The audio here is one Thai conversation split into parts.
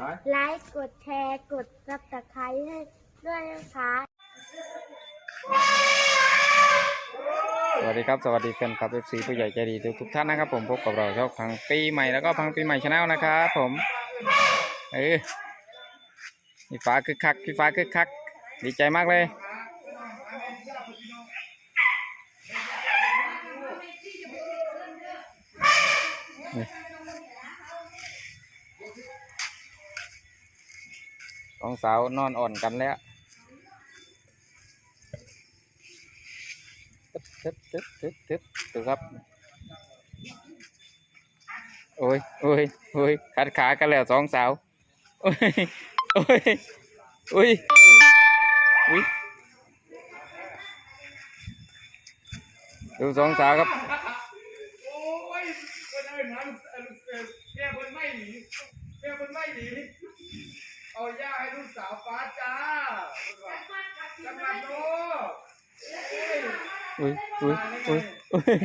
ฮะไลค์กดแชร์กดซับสไครต์ให้ด้วยนะคะสวัสดีครับ สวัสดีแฟนคลับ FC ผู้ใหญ่ใจดีทุกทุกๆท่านนะครับผมพบกับเราช่องพังปีใหม่แล้วก็พังปีใหม่ชาแนลนะครับผมเออพี่ฟ้าคึกคักพี่ฟ้าคึกคัก ดีใจมากเลยนี่ สองสาวนอนอ่อนกันแล้วทึบทึบทึบทึบดูครับ โอ้ยโอ้ยโอ้ยขัดขากันแล้วสองสาว โอ้ย โอ้ยโอ้ยโอ้ยดูสองสาวครับ โอ้ยคนเอิญนั้นเอ่อเอ่อแม่คนไม่หนีแม่คนไม่หนีเอาย่าให้ลูกสาวฟ้าจ้าจังหวัดโน้ อุ้ยอุ้ยอุ้ยอุ้ย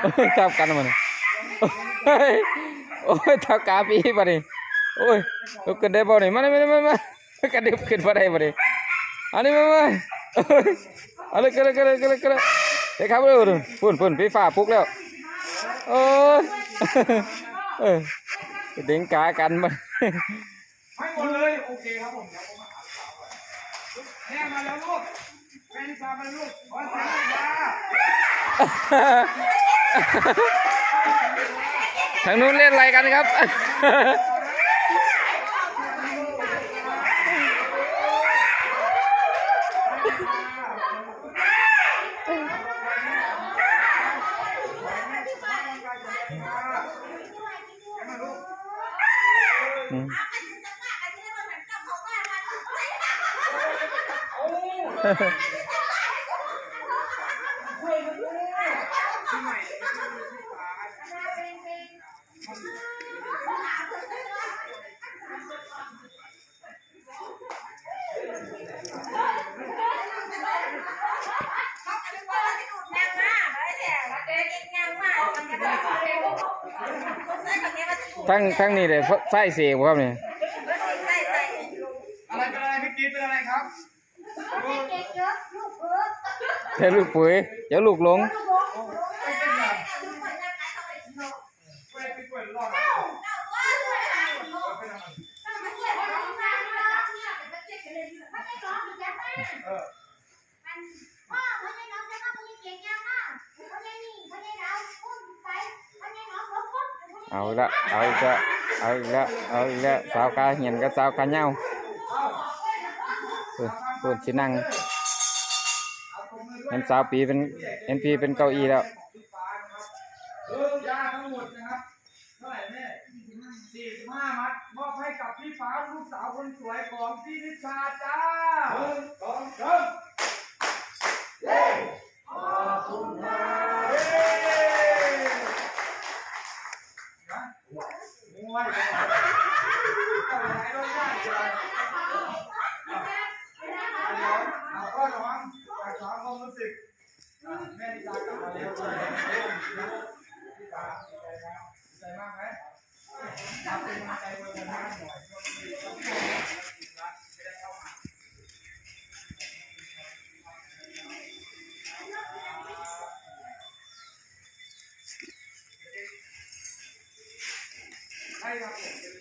โอ้ยทับกันมาเนี่ยโอ้ยโอ้ยทับกาปีมาดิโอ้ยลุกขึ้นได้บ่เนี่ยมาเลยมาเลยมาเลยกระดิบขึ้นมาได้บ่ดิอันนี้มามาอ้ยเอาเลยกันเลยกันเลยกันเลยกันเด็กครับเร็วดูปุ่นปุ่นพี่ฟ้าปลุกแล้วโอ้ยเออเด้งกากันมาให้หมดเลยโอเคครับผมเดี๋ยวผมมาหาสาวก่อนแม่มาแล้วลูก แม่ที่พามาลูกขอเสียงหน่อยจ้าทางนู้นเล่นอะไรกันครับอืม ทั้งทั้งนี่เลยไส้เสียบครับเนี่ยอะไรเป็นอะไรพี่กีเป็นอะไรครับเดี๋ยวลูกปุ๋ยเดี๋ยวลูกหลงไม่เป็นไรไม่เป็นไรรอ เอาละ เอาละเอาละเอาละสาวกาเหียนกับสาวกาเหย้าเออพูดสินั่งเห็นสาวปีเป็นเห็นปีเป็นเก้าอี้แล้วเออยาทั้งหมดนะครับเท่าไหร่แม่สี่สิบห้ามัดมอบให้กับพี่ฟ้าลูกสาวคนสวยของพี่นิชาจ้าหนึ่งสองสาม เอาก็ระวังฝากสอนความรู้สึกแม่นิชากลับมาแล้วพี่ฟ้าดีใจแล้วดีใจมากไหมมาเป็นกำลังใจบนทางหน่อยช่วงนี้ต้องไม่ได้เข้ามาใช่ครับผม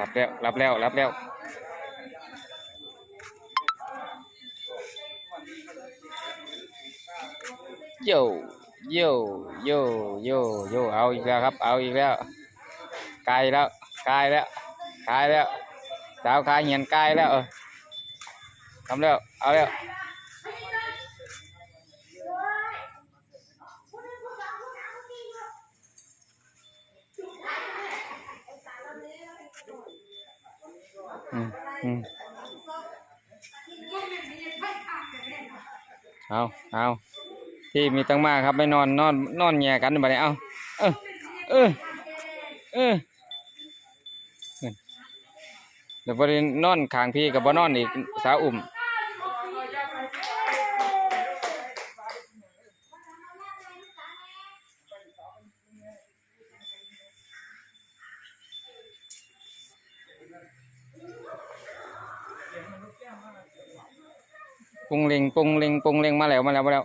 รับแล้ว รับแล้ว รับแล้ว โย โย โย โย โย เอาอีกแล้วครับ เอาอีกแล้วไกลแล้วไกลแล้วไกลแล้ว สาวกายเหียนไกลแล้วเออทำแล้ว เอาแล้ว เอาเอาที่มีตั้งมากครับไม่นอนนอนนอนแย่กันไปเลยเอาเออเออเออเดี๋ยวไปนอนขางพี่กับบ่นอนอีกสาวอุ่ม ปุงเล็งปุงเล็งปุงเล็งมาแล้วมาแล้วมาแล้ว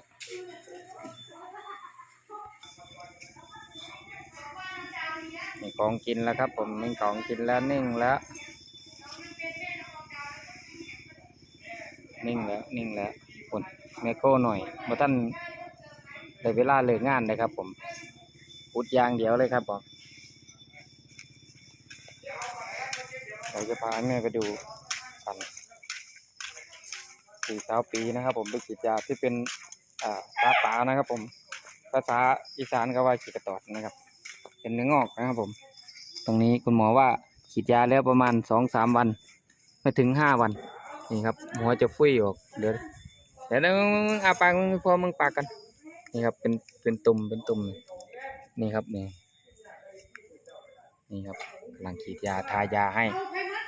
มีของกินแล้วครับ ผมมีของกินแล้วนิ่งแล้ว นิ่งแล้วนิ่งแล้วคนเมโก้หน่อยมาท่านได้เวลาเลิกงานเลยครับ ผมพุดยางเดียวเลยครับผมเราจะพาแม่ไปดูกัน สี่สาวปีนะครับ ผมไปฉีดยาที่เป็นอ่าตาป่านะครับ ผมภาษาอีสานก็ว่าฉีดกระตอดนะครับ เป็นเนื้องอกนะครับ ผม ตรงนี้คุณหมอว่าฉีดยาแล้วประมาณสองสามวันไม่ถึงห้าวันนี่ครับหัวจะฟุ้ยออกเดี๋ยวเดี๋ยวมึงอาปากมึงพอมึงปากกัน นี่ครับเป็นเป็นตุ่มเป็นตุ่มนี่ครับนี่นี่ครับกำลังฉีดยาทายาให้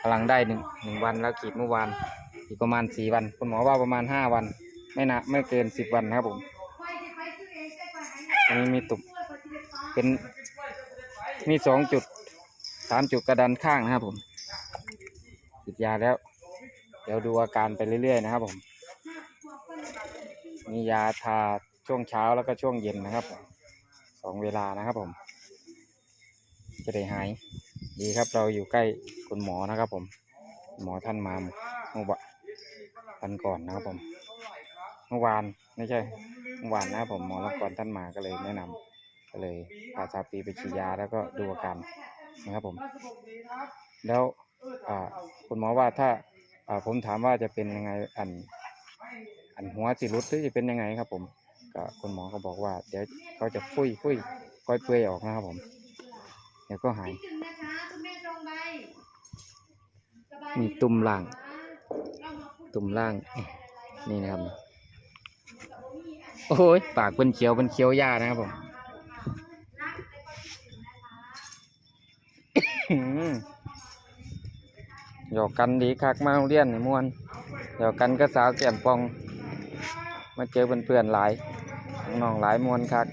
กำลังได้หนึ่งหนึ่งวันแล้วฉีดเมื่อวาน อีกประมาณสี่วัน คุณหมอว่าประมาณห้าวัน ไม่นะไม่เกินสิบวันนะครับผมอันนี้มีตุ่มเป็นมีสองจุดสามจุดกระดานข้างนะครับผมฉีดยาแล้ว เดี๋ยวดูอาการไปเรื่อยๆนะครับผมมียาทาช่วงเช้าแล้วก็ช่วงเย็นนะครับผมสองเวลานะครับผม จะได้หาย ดีครับเราอยู่ใกล้คุณหมอนะครับผม หมอท่านมาเมื่อ วันก่อนนะครับผม เมื่อวานไม่ใช่ เมื่อวานนะครับผมหมอรับก่อนท่านมาก็เลยแนะนำก็เลยพาซาปีไปฉีดยาแล้วก็ดูอาการนะครับผม แล้วอ่าคุณหมอว่าถ้าอ่าผมถามว่าจะเป็นยังไงอัน อันหัวสิรุดหรือจะเป็นยังไงครับผมก็คุณหมอก็บอกว่า เดี๋ยวเขาจะฟุ้ยฟุ้ยก้อยเปื่อยออกนะครับผม เดี๋ยวก็หายมีตุ่มล่าง ตุ่มล่างนี่นะครับ โอ้ยปากเป็นเขียวเป็นเขียวหญ้านะครับผมหยอกกันดีคักมาโรงเรียนนี่ม่วนหยอกกันก็สาวแก่มปอง มาเจอเพื่อนๆหลายน้องหลายมวนคัก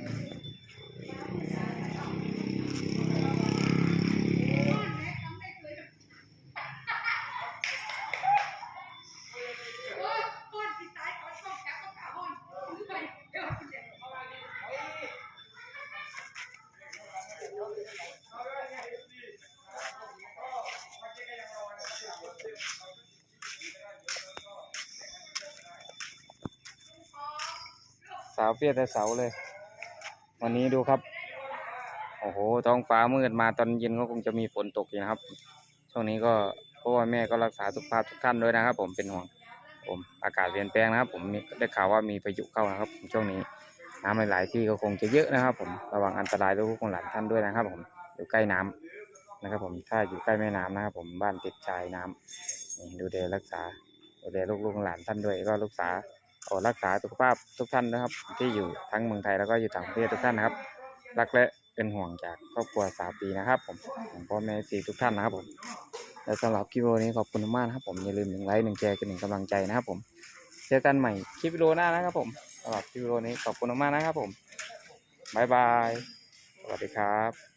สาวเฟียแต่เสาเลย วันนี้ดูครับ โอ้โหท้องฟ้ามืดมาตอนเย็นก็คงจะมีฝนตกอยู่นะครับ ช่วงนี้ก็พ่อแม่ก็รักษาสุขภาพทุกท่านด้วยนะครับ ผมเป็นห่วงผมอากาศเปลี่ยนแปลงนะครับ ผมได้ข่าวว่ามีพายุเข้านะครับ ช่วงนี้น้ำหลาย ๆ ที่ก็คงจะเยอะนะครับ ผมระวังอันตรายลูกของหลานท่านด้วยนะครับ ผมอยู่ใกล้น้ำนะครับ ผมถ้าอยู่ใกล้แม่น้ำนะครับ ผมบ้านติดชายน้ำนี่ดูแลรักษาดูแลลูกๆหลานท่านด้วยก็รักษา ขอรักษาสุขภาพทุกท่านนะครับ ที่อยู่ทั้งเมืองไทยแล้วก็อยู่ต่างประเทศทุกท่านนะครับ รักและเป็นห่วงจากครอบครัวสาวปีนะครับ ผมของพ่อแม่สีทุกท่านนะครับผมและสำหรับคลิปวิดีโอนี้ขอบคุณมากนะครับ ผมอย่าลืมหนึ่งไลค์หนึ่งแชร์กันหนึ่งกำลังใจนะครับผมเจอกันใหม่คลิปวิดีโอหน้านะครับผมสำหรับคลิปวิดีโอนี้ขอบคุณมากนะครับผมบายบายสวัสดีครับ